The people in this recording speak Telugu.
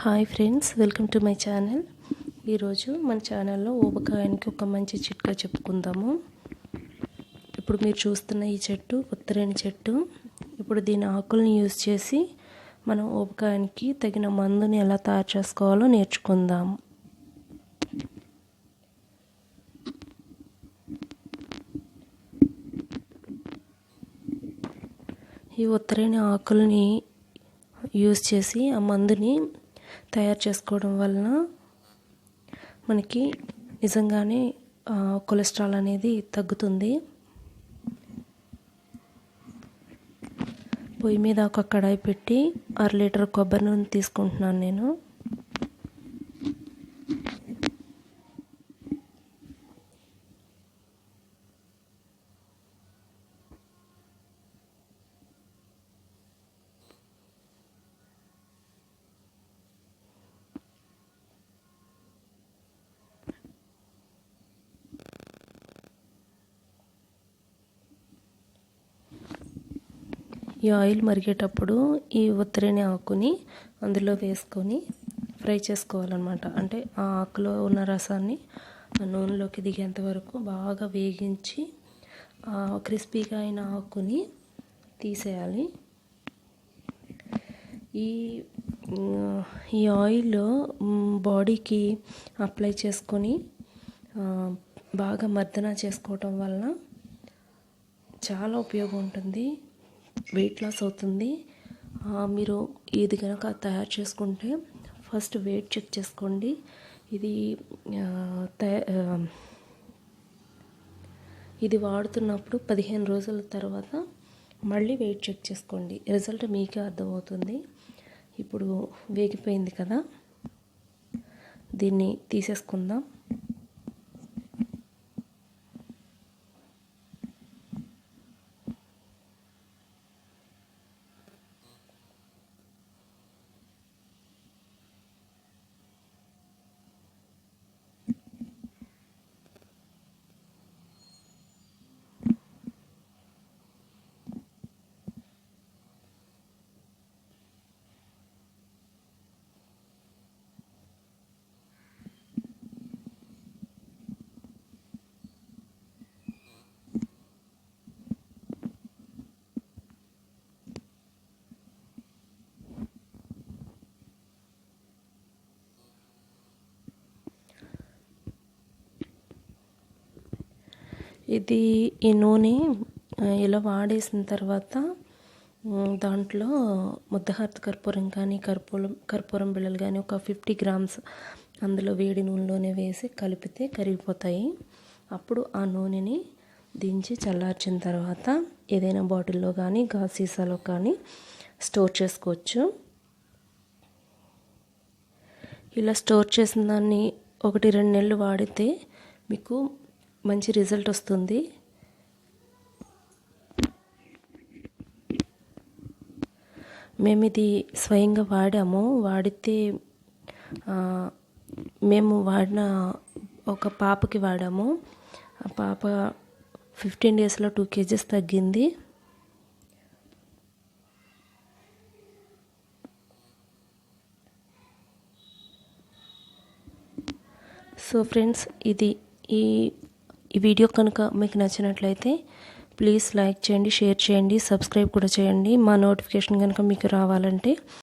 Hi friends welcome to my channel ఈరోజు మన ఛానల్లో ఊబకాయానికి ఒక మంచి చిట్కా చెప్పుకుందాము. ఇప్పుడు మీరు చూస్తున్న ఈ చెట్టు ఉత్తరేణి చెట్టు. ఇప్పుడు దీని ఆకుల్ని యూజ్ చేసి మనం ఊబకాయానికి తగిన మందుని ఎలా తయారు చేసుకోవాలో నేర్చుకుందాం. ఈ ఉత్తరేణి ఆకుల్ని యూజ్ చేసి ఆ మందుని తయారు చేసుకోవడం వలన మనకి నిజంగానే కొలెస్ట్రాల్ అనేది తగ్గుతుంది. పొయ్యి మీద ఒక కడాయి పెట్టి అర లీటర్ కొబ్బరి నూనె తీసుకుంటున్నాను నేను. ఈ ఆయిల్ మరిగేటప్పుడు ఈ ఉత్తరేణి ఆకుని అందులో వేసుకొని ఫ్రై చేసుకోవాలన్నమాట. అంటే ఆ ఆకులో ఉన్న రసాన్ని ఆ నూనెలోకి దిగేంత వరకు బాగా వేగించి క్రిస్పీగా అయిన ఆకుని తీసేయాలి. ఈ ఈ ఆయిల్ బాడీకి అప్లై చేసుకొని బాగా మర్దన చేసుకోవటం వలన చాలా ఉపయోగం ఉంటుంది. వెయిట్ లాస్ అవుతుంది. మీరు ఇది కనుక తయారు చేసుకుంటే ఫస్ట్ వెయిట్ చెక్ చేసుకోండి. ఇది ఇది వాడుతున్నప్పుడు పదిహేను రోజుల తర్వాత మళ్ళీ వెయిట్ చెక్ చేసుకోండి. రిజల్ట్ మీకే అర్థమవుతుంది. ఇప్పుడు వేగిపోయింది కదా. దీన్ని తీసేసుకుందాం. ఇది ఈ నూనె ఇలా వాడేసిన తర్వాత దాంట్లో ముద్దహార్త కర్పూరం కానీ కర్పూరం కర్పూరం బిళ్ళలు కానీ ఒక ఫిఫ్టీ గ్రామ్స్ అందులో వేడి నూనెలోనే వేసి కలిపితే కరిగిపోతాయి. అప్పుడు ఆ నూనెని దించి చల్లార్చిన తర్వాత ఏదైనా బాటిల్లో కానీ గాజు సీసాలో కానీ స్టోర్ చేసుకోవచ్చు. ఇలా స్టోర్ చేసిన దాన్ని ఒకటి రెండు నెలలు వాడితే మీకు మంచి రిజల్ట్ వస్తుంది. మేము ఇది స్వయంగా వాడాము. వాడితే మేము వాడిన ఒక పాపకి వాడాము. ఆ పాప ఫిఫ్టీన్ డేస్లో టూ కేజెస్ తగ్గింది. సో ఫ్రెండ్స్ ఇది ఈ ఈ వీడియో కనుక మీకు నచ్చినట్లయితే ప్లీజ్ లైక్ చేయండి షేర్ చేయండి సబ్స్క్రైబ్ కూడా చేయండి. మా నోటిఫికేషన్ కనుక మీకు రావాలంటే